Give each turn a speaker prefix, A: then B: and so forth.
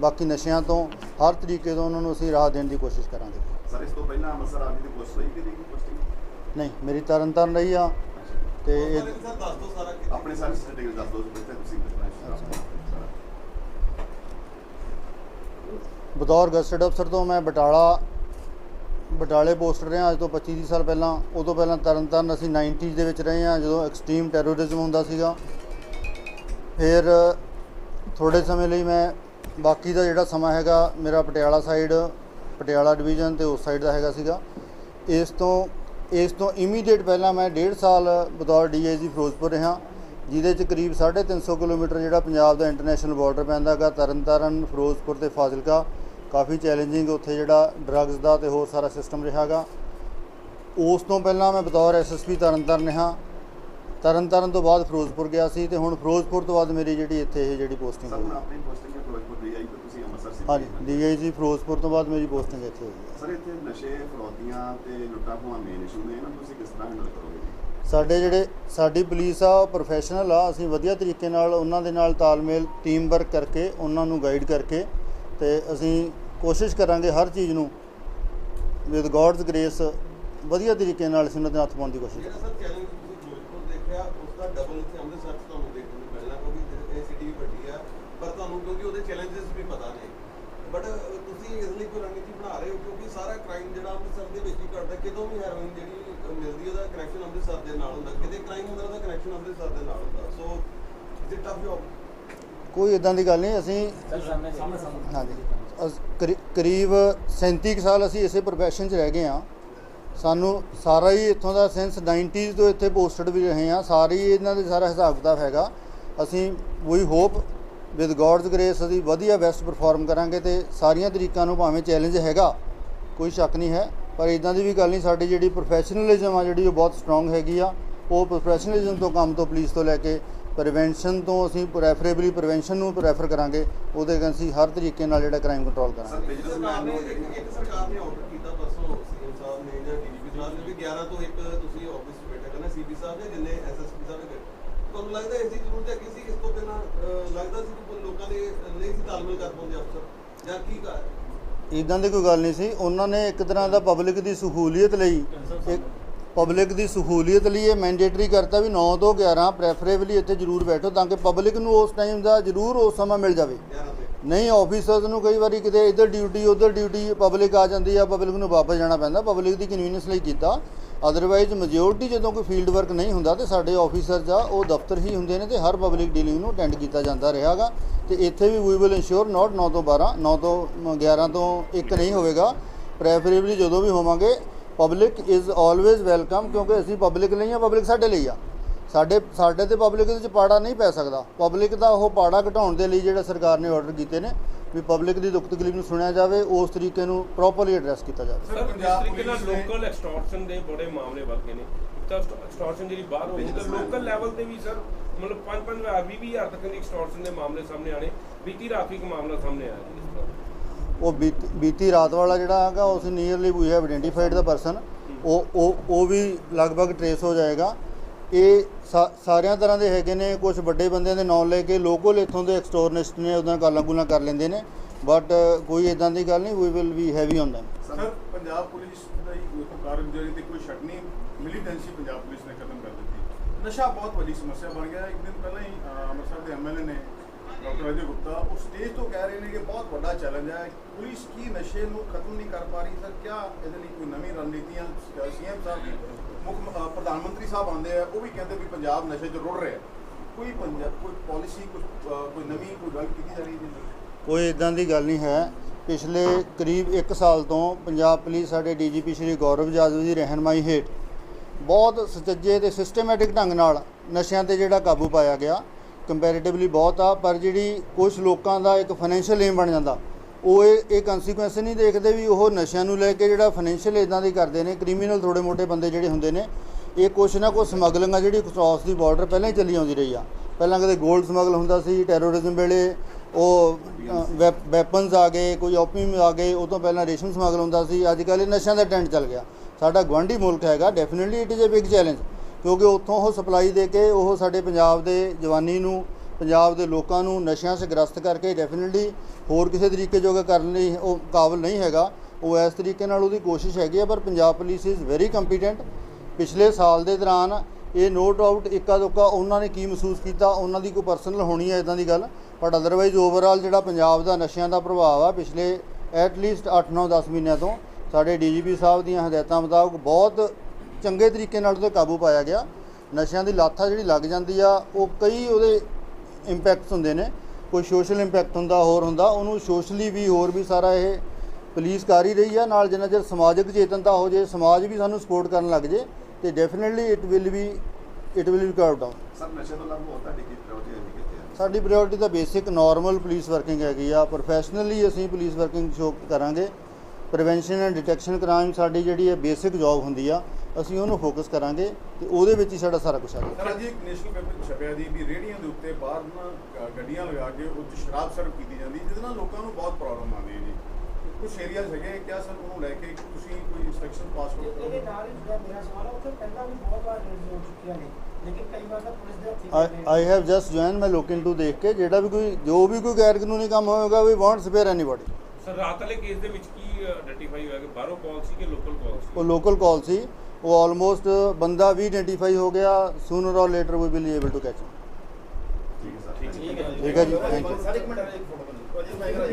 A: ਬਾਕੀ ਨਸ਼ਿਆਂ ਤੋਂ ਹਰ ਤਰੀਕੇ ਤੋਂ ਉਹਨਾਂ ਨੂੰ ਅਸੀਂ ਰਾਹ ਦੇਣ ਦੀ ਕੋਸ਼ਿਸ਼ ਕਰਾਂਗੇ।
B: ਸਰ ਇਸ ਤੋਂ ਪਹਿਲਾਂ ਅੰਮ੍ਰਿਤਸਰ ਆਰਮੀ ਦੀ ਪੋਸਟ ਹੋਈ ਕਿ
A: ਨਹੀਂ ਮੇਰੀ ਤਰਨ ਤਾਰਨ ਰਹੀ ਆ ਤੇ ਇਹ
C: ਸਰ ਦੱਸ ਦਿਓ ਸਾਰਾ ਕਿ
B: ਆਪਣੇ ਸਾਰੇ ਡਿਟੇਲ ਦੱਸ ਦਿਓ ਜਿੱਥੇ ਤੁਸੀਂ
A: ਬਤੌਰ ਗਸਟਡ ਅਫਸਰ ਤੋਂ ਮੈਂ ਬਟਾਲਾ ਬਟਾਲੇ ਪੋਸਟ ਰਿਹਾ ਅੱਜ ਤੋਂ 25 30 ਸਾਲ ਪਹਿਲਾਂ। ਉਦੋਂ ਪਹਿਲਾਂ ਤਰਨਤਾਰਨ ਅਸੀਂ 90s ਦੇ ਵਿੱਚ ਰਹੇ ਹਾਂ ਜਦੋਂ ਐਕਸਟ੍ਰੀਮ ਟੈਰੋਰਿਜ਼ਮ ਹੁੰਦਾ ਸੀਗਾ। ਫਿਰ ਥੋੜੇ ਸਮੇਂ ਲਈ ਮੈਂ ਬਾਕੀ ਦਾ ਜਿਹੜਾ ਸਮਾਂ ਹੈਗਾ ਮੇਰਾ ਪਟਿਆਲਾ ਸਾਈਡ ਪਟਿਆਲਾ ਡਿਵੀਜ਼ਨ ਤੇ ਉਸ ਸਾਈਡ ਦਾ ਹੈਗਾ ਸੀਗਾ। ਇਸ ਤੋਂ ਇਸ ਤੋਂ ਇਮੀਡੀਏਟ ਪਹਿਲਾਂ ਮੈਂ 1.5 ਸਾਲ ਬਤੌਰ ਡੀਆਈਜੀ ਫਿਰੋਜ਼ਪੁਰ ਰਿਹਾ, ਜਿਹਦੇ ਚ ਕਰੀਬ 350 ਕਿਲੋਮੀਟਰ ਜਿਹੜਾ ਪੰਜਾਬ ਦਾ ਇੰਟਰਨੈਸ਼ਨਲ ਬਾਰਡਰ ਪੈਂਦਾ ਹੈਗਾ, ਤਰਨਤਾਰਨ, ਫਿਰੋਜ਼ਪੁਰ ਤੇ ਫਾਜ਼ਿਲਕਾ। ਕਾਫੀ ਚੈਲੰਜਿੰਗ ਉੱਥੇ ਜਿਹੜਾ ਡਰੱਗਸ ਦਾ ਤੇ ਹੋਰ ਸਾਰਾ ਸਿਸਟਮ ਰਿਹਾਗਾ ਉਸ ਤੋਂ ਪਹਿਲਾਂ ਮੈਂ ਬਤੌਰ ਐਸਐਸਪੀ ਤਰਨਤਾਰਨ ਰਿਹਾ। ਤਰਨਤਾਰਨ ਤੋਂ ਬਾਅਦ ਫਿਰੋਜ਼ਪੁਰ ਗਿਆ ਸੀ ਤੇ ਹੁਣ ਫਿਰੋਜ਼ਪੁਰ ਤੋਂ ਬਾਅਦ ਮੇਰੀ ਜਿਹੜੀ ਇੱਥੇ ਇਹ ਜਿਹੜੀ ਪੋਸਟਿੰਗ
B: ਸਰ
A: ਹੋਈ
B: ਹੁਣ ਆਪਣੀ ਪੋਸਟਿੰਗ ਹੈ ਫਿਰੋਜ਼ਪੁਰ ਦੀ ਆਈ ਤੇ? ਤੁਸੀਂ ਅੰਮ੍ਰਿਤਸਰ ਸੀ
A: ਹਾਂਜੀ ਡੀਆਈਜੀ ਫਿਰੋਜ਼ਪੁਰ ਤੋਂ ਬਾਅਦ ਮੇਰੀ ਪੋਸਟਿੰਗ ਇੱਥੇ ਹੋਈ ਹੈ।
B: ਸਰ ਇੱਥੇ ਨਸ਼ੇ ਫਰੋਤੀਆਂ ਤੇ ਲੁੱਟਾਂ ਖੋਹਾਂ ਮੇਨ ਇਸ਼ੂ ਨੇ। ਇਹਨਾਂ ਤੁਸੀਂ ਕਿਸ ਤਰ੍ਹਾਂ ਹੈਂਡਲ ਕਰੋਗੇ
A: ਸਾਡੇ ਜਿਹੜੇ ਸਾਡੀ ਪੁਲਿਸ ਆ ਉਹ ਪ੍ਰੋਫੈਸ਼ਨਲ ਆ। ਅਸੀਂ ਵਧੀਆ ਤਰੀਕੇ ਨਾਲ ਉਹਨਾਂ ਦੇ ਨਾਲ ਤਾਲਮੇਲ ਟੀਮ ਵਰਕ ਕਰਕੇ ਉਹਨਾਂ ਨੂੰ ਗਾਈਡ ਕਰਕੇ ਤੇ ਅਸੀਂ ਕੋਸ਼ਿਸ਼ ਕਰਾਂਗੇ ਹਰ ਚੀਜ਼ ਨੂੰ ਵਿਦ ਗੋਡਸ ਗ੍ਰੇਸ ਵਧੀਆ ਤਰੀਕੇ ਨਾਲ ਅਸੀਂ ਉਹਨਾਂ ਦੇ ਹੱਥ ਪਾਉਣ ਦੀ ਕੋਸ਼ਿਸ਼
C: ਜਿਹੜਾ ਸਰ ਚੈਲੰਜ ਤੁਸੀਂ ਫਿਰੋਜ਼ਪੁਰ ਦੇਖਿਆ ਉਸ ਦਾ ਡਬਲ ਇੱਥੇ ਅੰਮ੍ਰਿਤਸਰ ਤੁਹਾਨੂੰ ਦੇਖਣ ਨੂੰ ਮਿਲਣਾ ਕਿਉਂਕਿ ਇਹ ਸਿਟੀ ਵੀ ਵੱਡੀ ਆ। ਪਰ ਤੁਹਾਨੂੰ ਕਿਉਂਕਿ ਉਹਦੇ ਚੈਲੰਜਸ ਵੀ ਪਤਾ ਨੇ। ਬਟ ਤੁਸੀਂ ਇਸ ਲਈ ਕੋਈ ਰਣਨੀਤੀ ਬਣਾ ਰਹੇ ਹੋ ਕਿਉਂਕਿ ਸਾਰਾ ਕ੍ਰਾਈਮ ਜਿਹੜਾ ਅੰਮ੍ਰਿਤਸਰ ਦੇ ਵਿੱਚ ਹੀ ਘਟਦਾ ਕਿਤੋਂ ਵੀ ਹੈਰੋਇਨ ਜਿਹੜੀ ਮਿਲਦੀ ਉਹਦਾ ਕਨੈਕਸ਼ਨ ਅੰਮ੍ਰਿਤਸਰ ਦੇ ਨਾਲ ਹੁੰਦਾ। ਕਿਤੇ ਕ੍ਰਾਈਮ ਹੁੰਦਾ ਉਹਦਾ ਕਨੈਕਸ਼ਨ ਅੰਮ੍ਰਿਤਸਰ ਦੇ ਨਾਲ ਹੁੰਦਾ। So is it tough job
A: ਕੋਈ ਇਦਾਂ ਦੀ ਗੱਲ ਨਹੀਂ ਅਸੀਂ ਹਾਂਜੀ। ਕਰੀਬ 37 ਕੁ ਸਾਲ ਅਸੀਂ ਇਸੇ profession 'ਚ ਰਹਿ ਗਏ ਆ ਸਾਨੂੰ ਸਾਰਾ ਹੀ ਇੱਥੋਂ ਦਾ ਸੈਂਸ 90s ਤੋਂ ਇੱਥੇ ਪੋਸਟਡ ਵੀ ਰਹੇ ਆ ਸਾਰੀ ਇਹਨਾਂ ਦੇ ਸਾਰਾ ਹਿਸਾਬ ਕਿਤਾਬ ਹੈਗਾ। ਅਸੀਂ ਵੀ ਹੋਪ ਵਿਦ ਗੋਡਸ ਗ੍ਰੇਸ ਅਸੀਂ ਵਧੀਆ ਬੈਸਟ ਪਰਫਾਰਮ ਕਰਾਂਗੇ ਤੇ ਸਾਰੀਆਂ ਤਰੀਕਾਂ ਨੂੰ ਭਾਵੇਂ ਚੈਲੰਜ ਹੈਗਾ, ਕੋਈ ਸ਼ੱਕ ਨਹੀਂ ਹੈ। ਪਰ ਇਦਾਂ ਦੀ ਵੀ ਗੱਲ ਨਹੀਂ, ਸਾਡੀ ਜਿਹੜੀ ਪ੍ਰੋਫੈਸ਼ਨਲਿਜ਼ਮ ਆ, ਜਿਹੜੀ ਉਹ ਬਹੁਤ ਸਟਰੋਂਗ ਹੈਗੀ ਆ, ਉਹ ਪ੍ਰੋਫੈਸ਼ਨਲਿਜ਼ਮ ਤੋਂ ਕੰਮ ਤੋਂ ਪੁਲਿਸ ਤੋਂ ਲੈ ਕੇ ਪ੍ਰੀਵੈਂਸ਼ਨ ਤੋਂ ਅਸੀਂ ਪ੍ਰੈਫਰੇਬਲੀ ਪ੍ਰੀਵੈਂਸ਼ਨ ਨੂੰ ਪ੍ਰੈਫਰ ਕਰਾਂਗੇ, ਉਹਦੇ ਅਗੇਂਸਟ ਅਸੀਂ ਹਰ ਤਰੀਕੇ ਨਾਲ ਜਿਹੜਾ ਕ੍ਰਾਈਮ ਕੰਟਰੋਲ ਕਰਾਂਗੇ।
C: ਸਰਕਾਰ ਨੇ ਇੱਕ ਸਰਕਾਰ ਨੇ ਆਰਡਰ ਕੀਤਾ ਪਰਸੋਂ, ਸੀਐਮ ਸਾਹਿਬ ਨੇ ਜਾਂ ਡੀਜੀਪੀ ਸਾਹਿਬ ਨੇ ਵੀ 11 ਤੋਂ ਇੱਕ ਤੁਸੀਂ ਆਫਿਸ 'ਚ ਬੈਠਾ ਕਰਨਾ, ਸੀਪੀ ਸਾਹਿਬ ਜਾਂ ਜਿੰਨੇ ਐਸਐਸਪੀ ਸਾਹਿਬ ਨੇ ਤੁਹਾਨੂੰ ਲੱਗਦਾ ਇਸ ਦੀ ਜ਼ਰੂਰਤ ਹੈਗੀ ਸੀ? ਇਸ ਤੋਂ ਪਹਿਲਾਂ ਅਹ, ਲੱਗਦਾ ਸੀ ਕਿ ਲੋਕਾਂ ਦੇ ਨਹੀਂ ਸੀ ਤਾਲਮੇਲ ਕਰ ਪਾਉਂਦੇ ਅਫਸਰ? ਜਾਂ ਕੀ ਕਰ
A: ਇਦਾਂ ਦੀ ਕੋਈ ਗੱਲ ਨਹੀਂ ਸੀ। ਉਹਨਾਂ ਨੇ ਇੱਕ ਤਰ੍ਹਾਂ ਦਾ ਪਬਲਿਕ ਦੀ ਸਹੂਲੀਅਤ ਲਈ ਇੱਕ ਪਬਲਿਕ ਦੀ ਸਹੂਲੀਅਤ ਲਈ ਇਹ ਮੈਂਡੇਟਰੀ ਕਰਤਾ ਵੀ 9 ਤੋਂ 11 ਪ੍ਰੈਫਰੇਬਲੀ ਇੱਥੇ ਜ਼ਰੂਰ ਬੈਠੋ ਤਾਂ ਕਿ ਪਬਲਿਕ ਨੂੰ ਉਸ ਟਾਈਮ ਦਾ ਜ਼ਰੂਰ ਉਸ ਸਮਾਂ ਮਿਲ ਜਾਵੇ।
C: 11 ਤੇ
A: ਨਹੀਂ ਆਫੀਸਰਸ ਨੂੰ ਕਈ ਵਾਰੀ ਕਿਤੇ ਇੱਧਰ ਡਿਊਟੀ ਉੱਧਰ ਡਿਊਟੀ ਪਬਲਿਕ ਆ ਜਾਂਦੀ ਆ ਪਬਲਿਕ ਨੂੰ ਵਾਪਸ ਜਾਣਾ ਪੈਂਦਾ। ਪਬਲਿਕ ਦੀ ਕਨਵੀਨੀਅੰਸ ਲਈ ਕੀਤਾ। ਅਦਰਵਾਈਜ਼ ਮੈਜੋਰਟੀ ਜਦੋਂ ਕੋਈ ਫੀਲਡ ਵਰਕ ਨਹੀਂ ਹੁੰਦਾ ਤੇ ਸਾਡੇ ਆਫੀਸਰਸ ਆ ਉਹ ਦਫ਼ਤਰ ਹੀ ਹੁੰਦੇ ਨੇ ਤੇ ਹਰ ਪਬਲਿਕ ਡੀਲਿੰਗ ਨੂੰ ਅਟੈਂਡ ਕੀਤਾ ਜਾਂਦਾ ਰਿਹਾਗਾ। ਤੇ ਇੱਥੇ ਵੀ ਵੀ ਵਿਲ ਇਨਸ਼ੋਰ ਨਾਟ 9 ਤੋਂ 12 9 ਤੋਂ 11 ਤੋਂ 1 ਨਹੀਂ ਹੋਵੇਗਾ। ਪ੍ਰੈਫਰੇਬਲੀ ਜਦੋਂ ਵੀ ਹੋਵਾਂਗੇ ਪਬਲਿਕ ਇਜ਼ ਆਲਵੇਜ਼ ਵੈਲਕਮ ਕਿਉਂਕਿ ਅਸੀਂ ਪਬਲਿਕ ਲਈ ਆ ਪਬਲਿਕ ਸਾਡੇ ਲਈ ਆ। ਸਾਡੇ ਸਾਡੇ ਤੇ ਪਬਲਿਕ ਦੇ ਵਿੱਚ ਪਾੜਾ ਨਹੀਂ ਪੈ ਸਕਦਾ। ਪਬਲਿਕ ਦਾ ਉਹ ਪਾੜਾ ਘਟਾਉਣ ਦੇ ਲਈ ਜਿਹੜਾ ਸਰਕਾਰ ਨੇ ਆਰਡਰ ਕੀਤੇ ਨੇ ਵੀ ਪਬਲਿਕ ਦੀ ਦੁੱਖ ਤਕਲੀਫ ਨੂੰ ਸੁਣਿਆ ਜਾਵੇ ਉਸ ਤਰੀਕੇ ਨੂੰ ਪ੍ਰੋਪਰਲੀ ਐਡਰੈਸ ਕੀਤਾ ਜਾਵੇ।
D: ਸਰ ਜਿਸ ਤਰੀਕੇ ਨਾਲ ਲੋਕਲ ਐਕਸਟੋਰਸ਼ਨ ਦੇ ਬੜੇ ਮਾਮਲੇ ਵੱਧ ਗਏ ਨੇ। ਤਾਂ ਐਕਸਟੋਰਸ਼ਨ ਜਿਹੜੀ ਬਾਹਰ ਹੋਈ ਤਾਂ ਲੋਕਲ ਲੈਵਲ ਤੇ ਵੀ ਸਰ ਮਤਲਬ 5-5 ਹਜ਼ਾਰ 20 ਹਜ਼ਾਰ ਤੱਕ ਦੀ ਐਕਸਟੋਰਸ਼ਨ ਦੇ ਮਾਮਲੇ ਸਾਹਮਣੇ ਆਣੇ ਬੀਤੀ ਰਾਤ ਵੀ ਇੱਕ ਮਾਮਲਾ ਸਾਹਮਣੇ ਆਇਆ ਜੀ
A: ਉਹ ਬੀਤ- ਬੀਤੀ ਰਾਤ ਵਾਲਾ ਜਿਹੜਾ ਹੈਗਾ ਉਸ nearly we have identified the person ਉਹ ਉਹ ਉਹ ਵੀ ਲਗਭਗ ਟਰੇਸ ਹੋ ਜਾਏਗਾ। ਇਹ ਸਾ- ਸਾਰਿਆਂ ਤਰ੍ਹਾਂ ਦੇ ਹੈਗੇ ਨੇ ਕੁਝ ਵੱਡੇ ਬੰਦਿਆਂ ਦੇ ਨਾਂ ਲੈ ਕੇ ਲੋਕਲ ਇੱਥੋਂ ਦੇ ਐਕਸਟੋਰਨਿਸਟ ਨੇ ਉਹਦਾਂ ਗਾਲਾਂ ਗੁਲਾਂ ਕਰ ਲੈਂਦੇ ਨੇ ਬਟ ਕੋਈ ਇਦਾਂ ਦੀ ਗੱਲ ਨਹੀਂ we will be heavy on them.
E: Sir Punjab police ਦਾ ਹੀ ਕਾਰਗੁਜ਼ਾਰੀ ਤੇ ਕੋਈ ਸ਼ੱਕ ਨਹੀਂ ਮਿਲੀਟੈਂਸੀ ਪੰਜਾਬ ਪੁਲਿਸ ਨੇ ਖਤਮ ਕਰ ਦਿੱਤੀ। ਨਸ਼ਾ ਬਹੁਤ ਵੱਡੀ ਸਮੱਸਿਆ ਬਣ ਗਿਆ, ਇੱਕ ਦਿਨ ਪਹਿਲਾਂ ਹੀ ਅੰਮ੍ਰਿਤਸਰ ਦੇ ਐਮਐਲਏ ਨੇ, ਡਾਕਟਰ ਅਜੇ ਗੁਪਤਾ, ਉਹ ਸਟੇਜ ਤੋਂ ਕਹਿ ਰਹੇ ਨੇ ਕਿ ਬਹੁਤ ਵੱਡਾ ਚੈਲੰਜ ਹੈ, ਪੁਲਿਸ ਕੀ ਨਸ਼ੇ ਨੂੰ ਖਤਮ ਨਹੀਂ ਕਰ ਪਾ ਰਹੀ ਸਰ ਕਿਆ ਇਹਦੇ ਲਈ ਕੋਈ ਨਵੀਂ ਰਣਨੀਤੀਆਂ ਸੀਐਮ ਸਾਹਿਬ ਵੀ ਮੁੱਖ ਪ੍ਰਧਾਨ ਮੰਤਰੀ ਸਾਹਿਬ ਆਉਂਦੇ ਆ, ਉਹ ਵੀ ਕਹਿੰਦੇ ਵੀ ਪੰਜਾਬ ਨਸ਼ੇ 'ਚ ਰੁੜ ਰਿਹਾ। ਕੋਈ ਪੰਜਾਬ ਕੋਈ ਪਾਲਿਸੀ ਕੋਈ ਨਵੀਂ ਕੋਈ ਗੱਲ ਕੀਤੀ ਜਾ ਰਹੀ ਹੈ
A: ਕੋਈ ਇਦਾਂ ਦੀ ਗੱਲ ਨਹੀਂ ਹੈ। ਪਿਛਲੇ ਕਰੀਬ 1 ਸਾਲ ਤੋਂ ਪੰਜਾਬ ਪੁਲਿਸ ਸਾਡੇ ਡੀਜੀਪੀ ਸ਼੍ਰੀ ਗੌਰਵ ਜਾਦਵ ਦੀ ਰਹਿਨਮਾਈ ਹੇਠ ਬਹੁਤ ਸੁਚੱਜੇ ਤੇ ਸਿਸਟਮੈਟਿਕ ਢੰਗ ਨਾਲ ਨਸ਼ਿਆਂ ਤੇ ਜਿਹੜਾ ਕਾਬੂ ਪਾਇਆ ਗਿਆ। ਕੰਪੈਰੀਟਿਵਲੀ ਬਹੁਤ ਆ, ਪਰ ਜਿਹੜੀ ਕੁਝ ਲੋਕਾਂ ਦਾ ਇੱਕ ਫਾਈਨੈਂਸ਼ੀਅਲ ਏਮ ਬਣ ਜਾਂਦਾ ਉਹ ਇਹ ਇਹ ਕਨਸੀਕੁਐਂਸ ਨਹੀਂ ਦੇਖਦੇ ਵੀ ਉਹ ਨਸ਼ਿਆਂ ਨੂੰ ਲੈ ਕੇ ਜਿਹੜਾ ਫਾਈਨੈਂਸ਼ੀਅਲ ਇਦਾਂ ਦੀ ਕਰਦੇ ਨੇ ਕ੍ਰਿਮੀਨਲ ਥੋੜੇ ਮੋਟੇ ਬੰਦੇ ਜਿਹੜੇ ਹੁੰਦੇ ਨੇ, ਇਹ ਕੁਛ ਨਾ ਕੁਛ ਸਮਗਲਿੰਗ ਆ ਜਿਹੜੀ ਕ੍ਰਾਸ ਦੀ ਬਾਰਡਰ ਪਹਿਲਾਂ ਹੀ ਚੱਲੀ ਆਉਂਦੀ ਰਹੀ ਆ। ਪਹਿਲਾਂ ਕਦੇ 골ਡ ਸਮਗਲ ਹੁੰਦਾ ਸੀ ਟੈਰੋਰਿਜ਼ਮ ਵੇਲੇ ਉਹ ਵੈਪਨਸ ਆ ਗਏ, ਕੋਈ ਓਪੀਅਮ ਆ ਗਏ, ਉਹ ਤੋਂ ਪਹਿਲਾਂ ਰੇਸ਼ਮ ਸਮਗਲ ਹੁੰਦਾ ਸੀ, ਅੱਜ ਕੱਲ੍ਹ ਇਹ ਨਸ਼ਿਆਂ ਦਾ ਟ੍ਰੈਂਡ ਚੱਲ ਗਿਆ। ਸਾਡਾ ਗਵਾਂਢੀ ਮੁਲਕ ਹੈਗਾ definitely it is a big challenge ਕਿਉਂਕਿ ਉੱਥੋਂ ਉਹ ਸਪਲਾਈ ਦੇ ਕੇ ਉਹ ਸਾਡੇ ਪੰਜਾਬ ਦੇ ਜਵਾਨੀ ਨੂੰ ਪੰਜਾਬ ਦੇ ਲੋਕਾਂ ਨੂੰ ਨਸ਼ਿਆਂ 'ਚ ਗ੍ਰਸਤ ਕਰਕੇ ਡੈਫੀਨਿਟਲੀ ਹੋਰ ਕਿਸੇ ਤਰੀਕੇ ਜੋਗਾ ਕਰਨ ਲਈ ਉਹ ਕਾਬਲ ਨਹੀਂ ਹੈਗਾ, ਉਹ ਇਸ ਤਰੀਕੇ ਨਾਲ ਉਹਦੀ ਕੋਸ਼ਿਸ਼ ਹੈਗੀ ਆ, ਪਰ Punjab police is very competent ਪਿਛਲੇ ਸਾਲ ਦੇ ਦੌਰਾਨ ਇਹ ਨੋ ਡਾਊਟ ਇੱਕਾ ਦੁੱਕਾ ਉਹਨਾਂ ਨੇ ਕੀ ਮਹਿਸੂਸ ਕੀਤਾ, ਉਹਨਾਂ ਦੀ ਕੋਈ ਪਰਸਨਲ ਹੋਣੀ ਹੈ ਇਦਾਂ ਦੀ ਗੱਲ ਬਟ ਅਦਰਵਾਈਜ਼ ਓਵਰਆਲ ਜਿਹੜਾ ਪੰਜਾਬ ਦਾ ਨਸ਼ਿਆਂ ਦਾ ਪ੍ਰਭਾਵ ਆ, ਪਿਛਲੇ ਐਟ ਲੀਸਟ 8 9 10 ਮਹੀਨਿਆਂ ਤੋਂ ਸਾਡੇ ਡੀਜੀਪੀ ਸਾਹਿਬ ਦੀਆਂ ਹਦਾਇਤਾਂ ਮੁਤਾਬਕ ਬਹੁਤ ਚੰਗੇ ਤਰੀਕੇ ਨਾਲ ਉਹਦੇ ਕਾਬੂ ਪਾਇਆ ਗਿਆ। ਨਸ਼ਿਆਂ ਦੀ ਲਾਥਾ ਜਿਹੜੀ ਲੱਗ ਜਾਂਦੀ ਆ, ਉਹ ਕਈ ਉਹਦੇ ਇੰਪੈਕਟਸ ਹੁੰਦੇ ਨੇ। ਕੋਈ ਸੋਸ਼ਲ ਇੰਪੈਕਟ ਹੁੰਦਾ ਹੋਰ ਹੁੰਦਾ ਉਹਨੂੰ ਸੋਸ਼ਲੀ ਵੀ ਹੋਰ ਵੀ ਸਾਰਾ ਇਹ ਪੁਲਿਸ ਕਰ ਹੀ ਰਹੀ ਆ। ਨਾਲ ਜਿੰਨਾ ਚਿਰ ਸਮਾਜਿਕ ਚੇਤਨਤਾ ਹੋ ਜੇ ਸਮਾਜ ਵੀ ਸਾਨੂੰ ਸਪੋਰਟ ਕਰਨ ਲੱਗ ਜੇ ਤੇ definitely it will we it will be curb down
B: sir ਨਸ਼ੇ ਤੋਂ ਪ੍ਰਾਇੋਰਟੀ ਹੈ
A: ਸਾਡੀ ਪ੍ਰਾਇੋਰਟੀ ਤਾਂ ਬੇਸਿਕ ਨਾਰਮਲ ਪੁਲਿਸ ਵਰਕਿੰਗ ਹੈਗੀ ਆ। ਪ੍ਰੋਫੈਸ਼ਨਲੀ ਅਸੀਂ ਪੁਲਿਸ ਵਰਕਿੰਗ ਸ਼ੋ ਕਰਾਂਗੇ ਪ੍ਰੀਵੈਂਸ਼ਨ ਐਂਡ ਡਿਟੈਕਸ਼ਨ ਕ੍ਰਾਈਮ ਸਾਡੀ ਜਿਹੜੀ ਹੈ ਬੇਸਿਕ ਜੌਬ ਹੁੰਦੀ ਆ। ਅਸੀਂ ਉਹਨੂੰ ਫੋਕਸ ਕਰਾਂਗੇ ਤੇ ਉਹਦੇ ਵਿੱਚ ਹੀ ਸਾਡਾ ਸਾਰਾ ਕੁਝ ਆ
E: ਸਰ ਅੱਜ ਇੱਕ ਨੈਸ਼ਨਲ ਪੇਪਰ 'ਚ ਛਪਿਆ ਦੀ ਵੀ ਰੇਹੜੀਆਂ ਦੇ ਉੱਤੇ ਬਾਹਰ ਨਾ ਗੱਡੀਆਂ ਲਗਾ ਕੇ ਉਹ 'ਚ ਸ਼ਰਾਬ ਸਰਵ ਕੀਤੀ ਜਾਂਦੀ ਜਿਹਦੇ ਨਾਲ ਲੋਕਾਂ ਨੂੰ ਬਹੁਤ ਪ੍ਰੋਬਲਮ ਆਉਂਦੀ ਹੈ ਜੀ। ਕੁਝ ਏਰੀਆਜ਼ ਹੈਗੇ ਕਿਆ ਸਰ ਉਹਨੂੰ ਲੈ ਕੇ ਤੁਸੀਂ ਕੋਈ ਇੰਸਟਰਕਸ਼ਨ ਪਾਸ
F: ਇਹਦੇ
E: ਕਰੋ
F: ਨਾਲ ਹੀ ਜਿਹੜਾ ਮੇਰਾ ਸਵਾਲ ਹੈ ਉੱਥੇ ਪਹਿਲਾਂ ਵੀ ਬਹੁਤ ਵਾਰ ਰੇਜ਼ ਹੋ ਚੁੱਕੀਆਂ ਨੇ ਲੇਕਿਨ ਕਈ ਵਾਰ ਤਾਂ ਪੁਲਿਸ ਦੇ ਹੱਥੀਂ
A: ਆਈ ਹੈਵ ਜਸਟ ਜੁਆਇਨ ਮੈਂ ਲੁੱਕ ਇਨਟੂ ਦੇਖ ਕੇ ਜਿਹੜਾ ਵੀ ਕੋਈ ਜੋ ਵੀ ਕੋਈ ਗੈਰ ਕਾਨੂੰਨੀ ਕੰਮ ਹੋਏਗਾ we want spare anybody
D: sir ਰਾਤ ਵਾਲੇ ਕੇਸ ਦੇ ਵਿੱਚ ਕੀ ਆਇਡੈਂਟੀਫਾਈ ਹੋਇਆ ਕਿ ਬਾਹਰੋਂ ਕਾਲ ਸੀ ਕਿ ਲੋਕਲ ਕਾਲ ਸੀ?
A: ਉਹ ਲੋਕਲ ਕਾਲ ਸੀ। ਉਹ ਆਲਮੋਸਟ ਬੰਦਾ ਵੀ ਆਇਡੈਂਟੀਫਾਈ ਹੋ ਗਿਆ sooner or later we will able to catch
B: ਠੀਕ ਹੈ ਸਰ।
A: ਠੀਕ ਹੈ ਜੀ ਥੈਂਕ ਯੂ